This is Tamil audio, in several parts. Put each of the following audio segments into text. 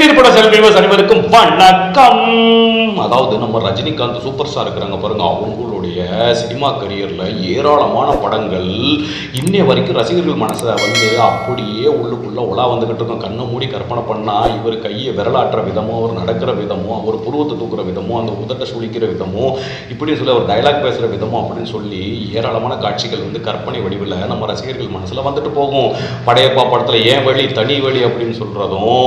திடீர் பட செல்விவஸ் அனைவருக்கும் வணக்கம். அதாவது நம்ம ரஜினிகாந்த் சூப்பர் ஸ்டார் இருக்கிறாங்க பாருங்க அவங்களுடைய சினிமா கரியர்ல ஏராளமான படங்கள். இன்னைய வரைக்கும் ரசிகர்கள் மனசை வந்து அப்படியே உள்ளுக்குள்ள உலா வந்துகிட்டு இருக்கும். கண்ணை மூடி கற்பனை பண்ணா இவர் கையை விரலாட்டுற விதமோ அவர் நடக்கிற விதமோ அவர் புருவத்தை தூக்குற விதமோ அந்த உதட்டை சுழிக்கிற விதமோ இப்படி சொல்லி அவர் டைலாக் பேசுற விதமோ அப்படின்னு சொல்லி ஏராளமான காட்சிகள் வந்து கற்பனை வடிவில் நம்ம ரசிகர்கள் மனசுல வந்துட்டு போகும். படையப்பா படத்துல ஏன் வழி தனி வழி அப்படின்னு சொல்றதும்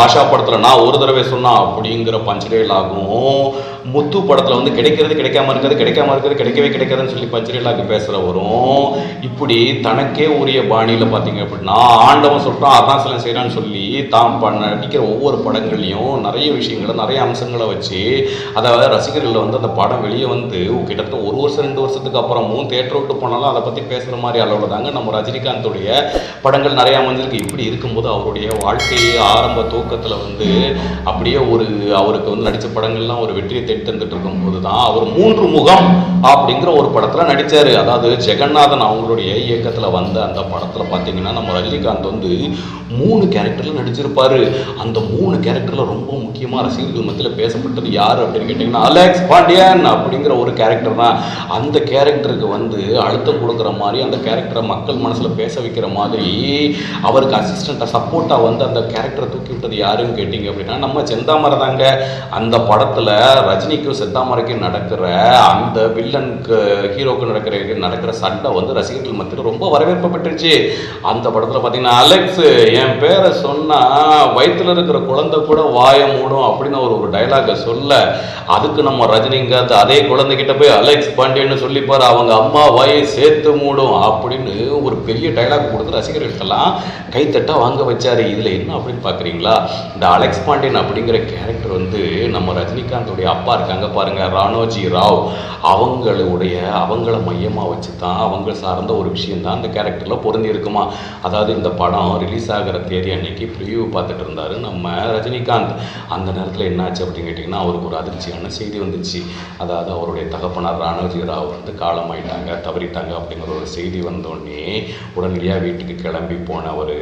பாஷா பாஷா படத்துல நான் ஒரு தடவை சொன்னா அப்படிங்கிற பஞ்சரேல் ஆகும். முத்து படத்துல வந்து கிடைக்கிறது கிடைக்காம இருக்கிறது கிடைக்காம இருக்கிறது கிடைக்கவே கிடைக்காதுன்னு சொல்லி பஞ்சரேலாக்கு பேசுற வரும். இப்படி தனக்கே உரிய பாணியில பாத்தீங்க அப்படின்னா ஆண்டவன் சொல்றான் அதான் சில செய்யறான்னு சொல்லி தான் ப- நடிக்கிற ஒவ்வொரு படங்கள்லையும் நிறைய விஷயங்களை நிறைய அம்சங்களை வச்சு அதாவது ரசிகர்கள் வந்து அந்த படம் வெளியே வந்து கிட்டத்தட்ட ஒரு வருஷம் ரெண்டு வருஷத்துக்கு அப்புறமும் தேட்டர் விட்டு போனாலும் அதை பத்தி பேசுற மாதிரி அளவில் தாங்க நம்ம ரஜினிகாந்தோடைய படங்கள் நிறைய அமைஞ்சிருக்கு. இப்படி இருக்கும்போது அவருடைய வாழ்க்கையை ஆரம்ப தூக்கத்துல வந்து அப்படியே ஒரு அவருக்கு வந்து நடித்த படங்கள்லாம் ஒரு வெற்றியை தேடி தந்துட்டு இருக்கும்போது தான் அவர் மூன்று முகம் அப்படிங்கிற ஒரு படத்தில் நடித்தார் அதாவது ஜெகநாதன் அவங்களுடைய இயக்கத்தில் வந்த அந்த படத்தில் பார்த்தீங்கன்னா நம்ம ரஜினிகாந்த் வந்து மூணு கேரக்டரில் நடிச்சிருப்பார். அந்த மூணு கேரக்டரில் ரொம்ப முக்கியமாக ரசிகர்கள் மத்தியில் பேசப்பட்டது யார் அப்படின்னு கேட்டிங்கன்னா அலெக்ஸ் பாண்டியன் அப்படிங்கிற ஒரு கேரக்டர் தான். அந்த கேரக்டருக்கு வந்து அழுத்தம் கொடுக்குற மாதிரி அந்த கேரக்டரை மக்கள் மனசில் பேச வைக்கிற மாதிரி அவருக்கு அசிஸ்டண்ட்டாக சப்போர்ட்டாக வந்து அந்த கேரக்டரை தூக்கி விட்டது யார்? யாருன்னு கேட்டீங்க அப்படின்னா நம்ம செந்தாமரை தாங்க அந்த படத்துல ரஜினிக்கும் செந்தாமரைக்கும் நடக்கிற அந்த வில்லனுக்கு ஹீரோக்கு நடக்கிற நடக்கிற சண்டை வந்து ரசிகர்கள் மத்தியில் ரொம்ப வரவேற்பு பெற்றுச்சு. அந்த படத்துல பாத்தீங்கன்னா அலெக்ஸ் என் பேரை சொன்னா வயிற்றுல இருக்கிற குழந்தை கூட வாய மூடும் அப்படின்னு ஒரு ஒரு டைலாகை சொல்ல அதுக்கு நம்ம ரஜினிகாந்த் அதே குழந்தைகிட்ட போய் அலெக்ஸ் பாண்டியன்னு சொல்லிப்பாரு அவங்க அம்மா வாயை சேர்த்து மூடும் அப்படின்னு ஒரு பெரிய டைலாக் கொடுத்து ரசிகர்களுக்கெல்லாம் கைத்தட்டா வாங்க வச்சாரு. இதுல என்ன அப்படின்னு பாக்குறீங்களா? இந்த அலெக்ஸ் பாண்டியன் அப்படிங்கிற கேரக்டர் வந்து நம்ம ரஜினிகாந்தோடைய அப்பா இருக்காங்க பாருங்க ராணோஜி ராவ். அவங்களுடைய அவங்கள மையமாக வச்சு தான் அவங்க சார்ந்த ஒரு விஷயம் தான் அந்த கேரக்டரில் பொருந்தி இருக்குமா. அதாவது இந்த படம் ரிலீஸ் ஆகிற தேதி அன்னைக்கு ப்ரிவியூ பார்த்துட்டு இருந்தார் நம்ம ரஜினிகாந்த். அந்த நேரத்தில் என்னாச்சு அப்படின்னு கேட்டிங்கன்னா அவருக்கு ஒரு அதிர்ச்சியான செய்தி வந்துச்சு. அதாவது அவருடைய தகப்பனார் ராணோஜி ராவ் வந்து காலமாயிட்டாங்க தவறிட்டாங்க அப்படிங்கிற ஒரு செய்தி வந்தோடனே உடனடியாக வீட்டுக்கு கிளம்பி போனவர்.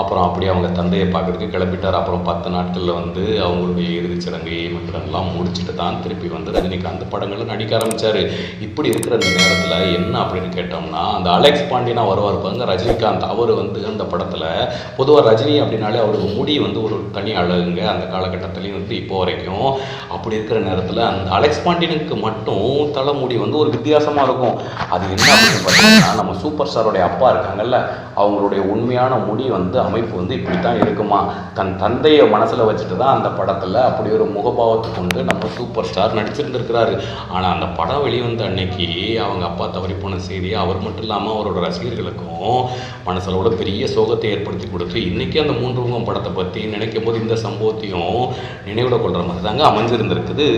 அப்புறம் அப்படியே அவங்க தந்தையை பார்க்குறதுக்கு கிளம்பிட்டார். அப்புறம் பத்து நாட்களில் வந்து அவங்களுடைய இறுதிச் சடங்கு எல்லாம் முடிச்சுட்டு தான் திருப்பி வந்து ரஜினிகாந்த் படங்களில் நடிக்க ஆரம்பித்தார் இப்படி இருக்கிற அந்த நேரத்தில் என்ன அப்படின்னு கேட்டோம்னா அந்த அலெக்ஸ் பாண்டியனா வருவார் பாருங்க ரஜினிகாந்த் அவர் வந்து அந்த படத்தில் பொதுவாக ரஜினி அப்படின்னாலே அவருக்கு முடி வந்து ஒரு தனி அழகுங்க. அந்த காலகட்டத்துலேயும் வந்து இப்போ வரைக்கும் அப்படி இருக்கிற நேரத்தில் அந்த அலெக்ஸ் பாண்டியனுக்கு மட்டும் தலைமுடி வந்து ஒரு வித்தியாசமாக இருக்கும். அது என்ன அப்படின்னு பார்த்தீங்கன்னா நம்ம சூப்பர் ஸ்டாரோடைய அப்பா இருக்காங்கல்ல அவங்களுடைய உண்மையான முடி வந்து அமைப்பு வந்து இப்படி தான் இருக்குமா? தன் தந்தையை மனசில் வச்சுட்டு தான் அந்த படத்தில் அப்படி ஒரு முகபாவத்தை கொண்டு நம்ம சூப்பர் ஸ்டார் நடிச்சிருந்திருக்கிறாரு. ஆனால் அந்த படம் வெளிவந்த அன்னைக்கு அவங்க அப்பா தவறி போன செய்தி அவர் மட்டும் இல்லாமல் அவரோட ரசிகர்களுக்கும் மனசளவோட பெரிய சோகத்தை ஏற்படுத்தி கொடுத்து இன்றைக்கி அந்த மூன்று முகம் படத்தை பற்றி நினைக்கும் போது இந்த சம்பவத்தையும் நினைவில் கொள்கிற மாதிரி தாங்க அமைஞ்சிருந்திருக்குது.